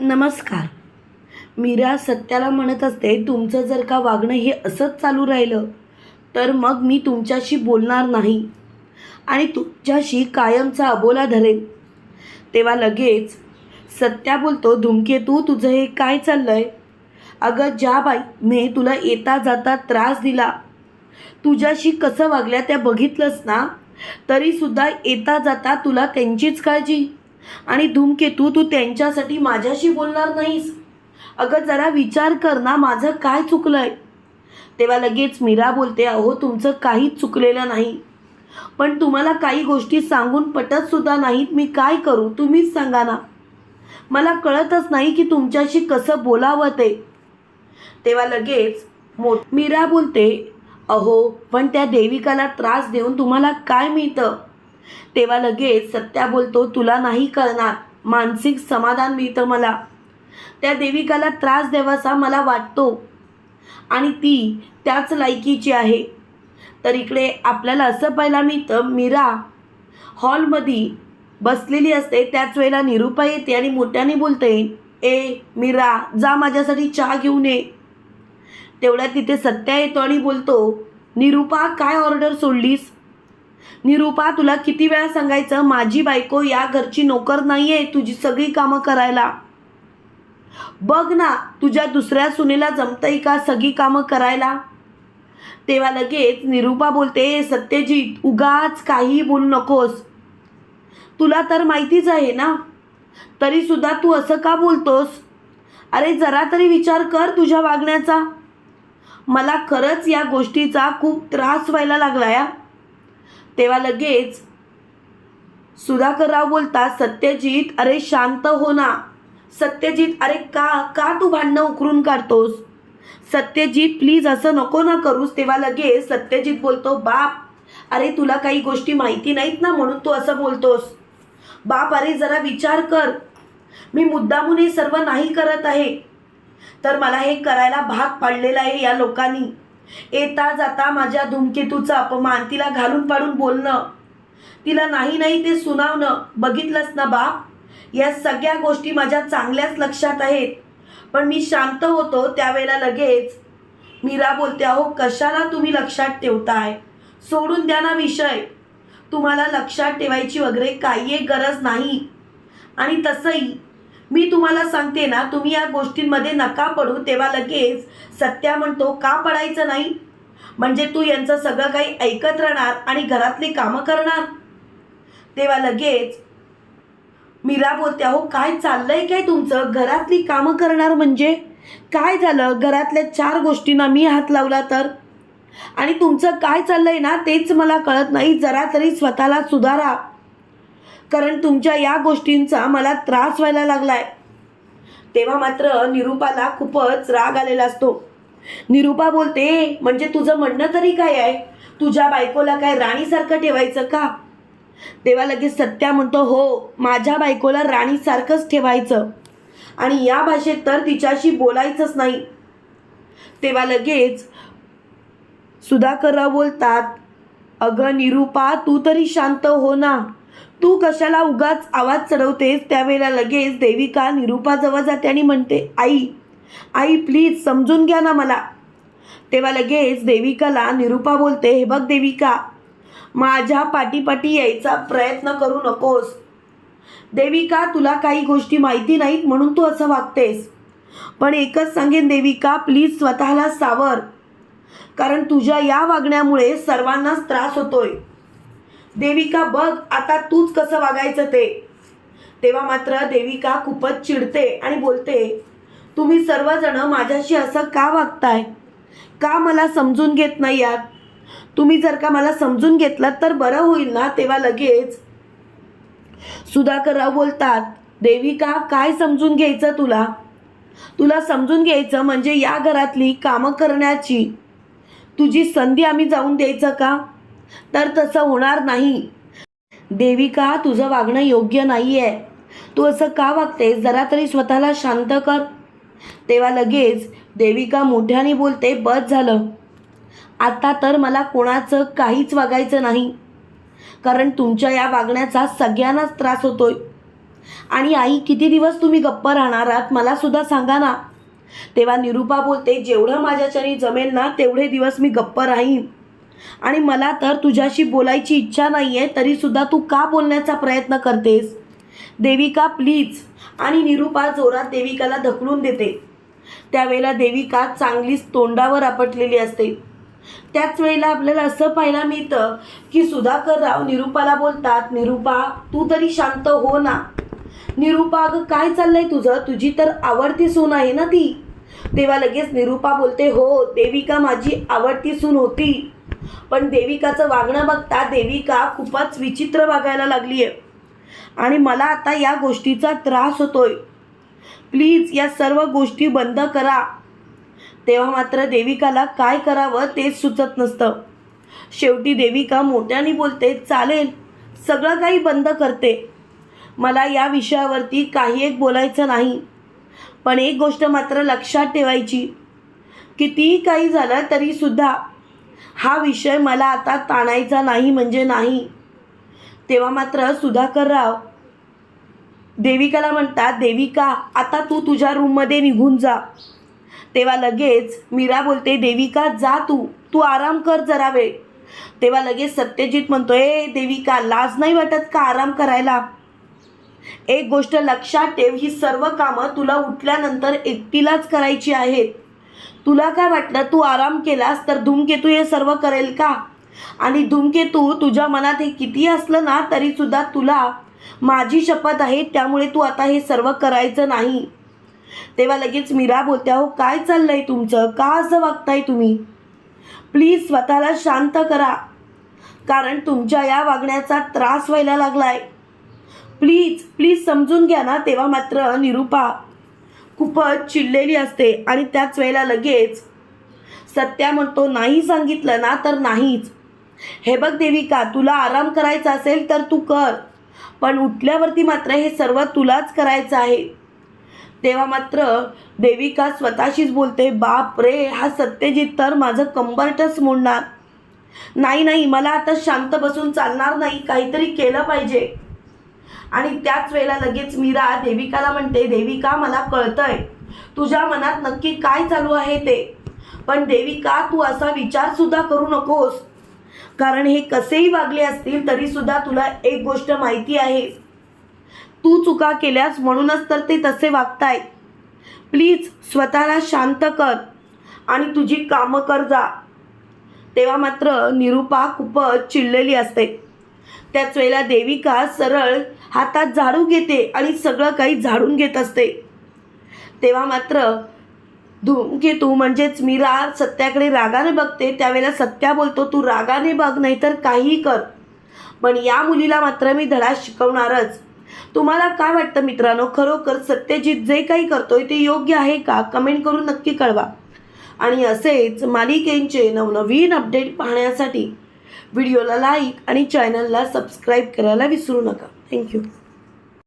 नमस्कार. मीरा सत्याला म्हणत असते तुमचं जर का वागणं हे असंच चालू राहिलं तर मग मी तुमच्याशी बोलणार नाही आणि तुमच्याशी कायमचा अबोला धरेल तेव्हा लगेच सत्या बोलतो धुमकेतू तुझं हे काय चाललं आहे अगं ज्या बाईने तुला येता जाता त्रास दिला तुझ्याशी कसं वागल्या त्या बघितलंस ना? तरीसुद्धा येता जाता तुला त्यांचीच काळजी. आणि धूमकेतू तू त्यांच्यासाठी माझ्याशी बोलणार नाहीस. अगं जरा विचार कर ना माझं काय चुकलंय? तेव्हा लगेच मीरा बोलते अहो तुमचं काहीच चुकलेलं नाही. पण तुम्हाला काही गोष्टी सांगून पटतसुद्धा नाहीत मी काय करू? तुम्हीच सांगा ना. मला कळतच नाही की तुमच्याशी कसं बोलावं ते. तेव्हा लगेच मो मीरा बोलते अहो पण त्या देविकाला त्रास देऊन तुम्हाला काय मिळतं? तेव्हा लगेच सत्या बोलतो तुला नाही कळणार. मानसिक समाधान मिळतं मला. त्या देविकाला त्रास द्यावासा मला वाटतो. आणि ती त्याच लायकीची आहे. तर इकडे आपल्याला असं पाहायला मिळतं मीरा हॉलमध्ये बसलेली असते त्याच वेळेला निरूपा येते आणि मोठ्याने बोलते ए मीरा जा माझ्यासाठी चहा घेऊन ये. तेवढ्यात तिथे सत्या येतो आणि बोलतो निरूपा काय ऑर्डर सोडलीस? निरूपा तुला किती वेळा सांगायचं माझी बायको या घरची नोकर नाही आहे तुझी सगळी कामं करायला. बघ ना तुझ्या दुसऱ्या सुनेला जमतंय का सगळी कामं करायला? तेव्हा लगेच निरूपा बोलते सत्यजित उगाच काही बोलू नकोस. तुला तर माहितीच आहे ना? तरीसुद्धा तू असं का बोलतोस? अरे जरा तरी विचार कर तुझ्या वागण्याचा. मला खरंच या गोष्टीचा खूप त्रास व्हायला लागला या तेव्हा लगेच सुधाकरराव बोलतात सत्यजित अरे शांत हो ना. सत्यजित अरे का का तू भांडणं उकरून काढतोस? सत्यजित प्लीज असं नको ना करूस. तेव्हा लगेच सत्यजित बोलतो बाप अरे तुला काही गोष्टी माहिती नाहीत ना म्हणून तू असं बोलतोस. बाप अरे जरा विचार कर. मी मुद्दामून हे सर्व नाही करत आहे. तर मला हे करायला भाग पाडलेला आहे या लोकांनी. येता जाता माझ्या धूमकेतूचा अपमान तिला घालून पाडून बोलणं तिला नाही नाही ते सुनावणं बघितलंच ना बाप? या सगळ्या गोष्टी माझ्या चांगल्याच लक्षात आहेत. पण मी शांत होतो त्यावेळेला लगेच. मीरा बोलते अहो कशाला तुम्ही लक्षात ठेवताय? सोडून द्या ना विषय. तुम्हाला लक्षात ठेवायची वगैरे काही एक गरज नाही. आणि तसंही मी तुम्हाला सांगते ना तुम्ही या गोष्टींमध्ये नका पडू. तेव्हा लगेच सत्या म्हणतो का पडायचं नाही? म्हणजे तू यांचं सगळं काही ऐकत राहणार आणि घरातली कामं करणार. तेव्हा लगेच मीरा बोलते अहो काय चाललंय काय तुमचं? घरातली कामं करणार म्हणजे? काय झालं? घरातल्या चार गोष्टींना मी हात लावला तर? आणि तुमचं काय चाललंय ना तेच मला कळत नाही. जरा तरी स्वतःला सुधारा. कारण तुमच्या या गोष्टींचा मला त्रास व्हायला लागलाय. तेव्हा मात्र निरूपाला खूपच राग आलेला असतो. निरूपा बोलते म्हणजे तुझं म्हणणं तरी काय आहे? तुझ्या बायकोला काय राणीसारखं ठेवायचं का? तेव्हा लगेच सत्या म्हणतो हो माझ्या बायकोला राणीसारखंच ठेवायचं. आणि या भाषेत तर तिच्याशी बोलायचंच नाही. तेव्हा लगेच सुधाकरराव बोलतात अगं निरूपा तू तरी शांत हो ना. तू कशाला उगाच आवाज चढवतेस? त्यावेळेला लगेच देविका निरूपाजवळ जाते आणि म्हणते आई आई प्लीज समजून घ्या ना मला. तेव्हा लगेच देविकाला निरूपा बोलते हे बघ देविका माझ्या पाठीपाठी यायचा प्रयत्न करू नकोस. देविका तुला काही गोष्टी माहिती नाहीत म्हणून तू असं वागतेस. पण एकच सांगेन देविका प्लीज स्वतःला सावर. कारण तुझ्या या वागण्यामुळे सर्वांनाच त्रास होतोय. देविका बघ आता तूच कसं वागायचं ते. तेव्हा मात्र देविका खूपच चिडते आणि बोलते तुम्ही सर्वजण माझ्याशी असं का वागताय? का मला समजून घेत नाही यात तुम्ही जर का मला समजून घेतलात तर बरं होईल ना? तेव्हा लगेच सुधाकरराव बोलतात देविका काय समजून घ्यायचं तुला? तुला समजून घ्यायचं म्हणजे या घरातली कामं करण्याची. तुझी संधी आम्ही जाऊन द्यायचं का? तर तसं होणार नाही. देविका तुझं वागणं योग्य नाही आहे तू असं का वागतेस? जरा तरी स्वतःला शांत कर. तेव्हा लगेच देविका मोठ्याने बोलते बस झालं. आता तर मला कोणाचं काहीच वागायचं नाही. कारण तुमच्या या वागण्याचा सगळ्यांनाच त्रास होतोय. आणि आई किती दिवस तुम्ही गप्प राहणार आहात? मला सुद्धा सांगा ना. तेव्हा निरूपा बोलते जेवढं माझ्याच्यानी जमेल ना तेवढे दिवस मी गप्प राहीन. आणि मला तर तुझ्याशी बोलायची इच्छा नाही आहे तरीसुद्धा तू का बोलण्याचा प्रयत्न करतेस? देविका प्लीज आणि निरुपा जोरात देविकाला ढकलून देते. त्यावेळेला देविका चांगलीच तोंडावर आपटलेली असते. त्याच वेळेला आपल्याला असं पाहायला मिळतं की सुधाकर राव निरूपाला बोलतात निरूपा तू तरी शांत हो ना. निरूपा अगं काय चाललंय तुझं? तुझी तर आवडती सून आहे ना ती. तेव्हा लगेच निरूपा बोलते हो देविका माझी आवडती सून होती. पण देविकाचं वागणं बघता देविका खूपच विचित्र वागायला लागली आहे आणि मला आता या गोष्टीचा त्रास होतोय. प्लीज या सर्व गोष्टी बंद करा. तेव्हा मात्र देविकाला काय करावं तेच सुचत नसतं. शेवटी देविका मोठ्याने बोलते चालेल सगळं काही बंद करते. मला या विषयावरती काही एक बोलायचं नाही. पण एक गोष्ट मात्र लक्षात ठेवायची. कितीही काही झालं तरीसुद्धा हा विषय मला आता ताणायचा नाही म्हणजे नाही. तेव्हा मात्र सुधाकरराव देविकाला म्हणतात देविका आता तू तुझ्या रूममध्ये निघून जा. तेव्हा लगेच मीरा बोलते देविका जा तू. तू आराम कर जरा वेळ. तेव्हा लगेच सत्यजित म्हणतोय "ए, देविका लाज नाही वाटत का आराम करायला? एक गोष्ट लक्षात ठेव ही सर्व कामं तुला उठल्यानंतर एकटीलाच करायची आहेत. तुला काय वाटलं? तू आराम केलास तर धूमकेतू हे सर्व करेल का? आणि धूमकेतू तुझ्या मनात हे किती असलं ना तरी सुद्धा तुला माझी शपथ आहे त्यामुळे तू आता हे सर्व करायचं नाही. तेव्हा लगेच मीरा बोलते अहो काय चाललंय तुमचं? का असं वागताय तुम्ही? प्लीज स्वतःला शांत करा. कारण तुमच्या या वागण्याचा त्रास व्हायला लागलाय. प्लीज प्लीज समजून घ्या ना तेव्हा मात्र निरूपा खूपच चिडलेली असते. आणि त्याच वेळेला लगेच सत्या म्हणतो नाही सांगितलं ना तर नाहीच. हे बघ देविका तुला आराम करायचा असेल तर तू कर. पण उठल्यावरती मात्र हे सर्व तुलाच करायचं आहे. तेव्हा मात्र देविका स्वतःशीच बोलते बाप रे हा सत्यजित तर माझं कंबरटच मोडणार. नाही नाही मला आता शांत बसून चालणार नाही. काहीतरी केलं पाहिजे. आणि त्याच वेळेला लगेच मीरा देविकाला म्हणते देविका मला कळतंय. तुझ्या मनात नक्की काय चालू आहे ते? पण देविका तू असा विचार सुद्धा करू नकोस. कारण हे कसेही वागले असतील तरी सुद्धा तुला एक गोष्ट माहिती आहे. तू चुका केल्यास म्हणूनच तर ते तसे वागताय. प्लीज स्वतःला शांत कर आणि तुझी कामं कर जा. तेव्हा मात्र निरूपा खूपच चिडलेली असते. त्याच वेळेला देविका सरळ हातात झाडू घेते आणि सगळं काही झाडून घेत असते. तेव्हा मात्र धूमकेतू म्हणजेच मीरा सत्याकडे रागाने बघते त्यावेळेला सत्या बोलतो तू रागाने बघ नाहीतर काहीही कर. पण या मुलीला मात्र मी धडा शिकवणारच. तुम्हाला काय वाटतं मित्रांनो? खरोखर सत्यजित जे काही करतोय ते योग्य आहे का? कमेंट करून नक्की कळवा. आणि असेच मालिकेंचे नवनवीन अपडेट पाहण्यासाठी व्हिडिओला लाईक आणि चॅनलला सबस्क्राईब करायला विसरू नका. Thank you.